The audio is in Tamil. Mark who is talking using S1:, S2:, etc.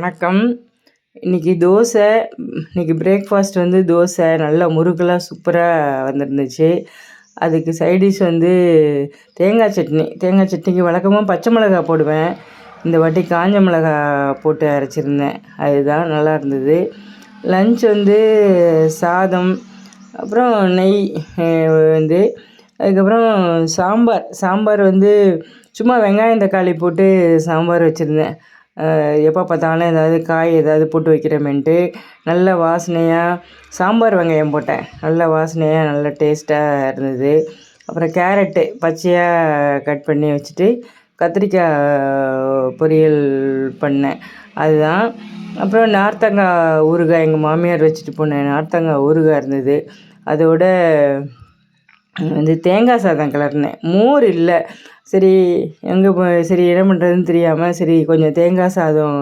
S1: வணக்கம். இன்றைக்கி தோசை இன்றைக்கி பிரேக்ஃபாஸ்ட் வந்து தோசை நல்லா முறுக்கெல்லாம் சூப்பராக வந்துருந்துச்சு. அதுக்கு சைடிஷ் வந்து தேங்காய் சட்னி. தேங்காய் சட்னிக்கு வழக்கமாக பச்சை மிளகாய் போடுவேன். இந்த வாட்டி காஞ்ச மிளகாய் போட்டு அரைச்சிருந்தேன். அதுதான் நல்லா இருந்தது. லஞ்ச் வந்து சாதம் அப்புறம் நெய் வந்து அதுக்கப்புறம் சாம்பார். சாம்பார் வந்து சும்மா வெங்காயம் தக்காளி போட்டு சாம்பார் வச்சுருந்தேன். எப்போ பார்த்தாலும் ஏதாவது காய் ஏதாவது போட்டு வைக்கிறோமேன்ட்டு நல்ல வாசனையாக சாம்பார் வெங்காயம் போட்டேன். நல்ல வாசனையாக நல்ல டேஸ்ட்டாக இருந்தது. அப்புறம் கேரட்டு பச்சையாக கட் பண்ணி வச்சுட்டு கத்திரிக்காய் பொரியல் பண்ணேன். அதுதான். அப்புறம் நார்த்தங்காய் ஊறுகாய் எங்கள் மாமியார் வச்சுட்டு போனேன் நார்த்தங்காய் ஊறுகாய் இருந்தது. அதோட வந்து தேங்காய் சாதம் கிளறினேன் மோர் இல்லை. சரி எங்கே போ சரி என்ன பண்ணுறதுன்னு தெரியாமல் சரி கொஞ்சம் தேங்காய் சாதம்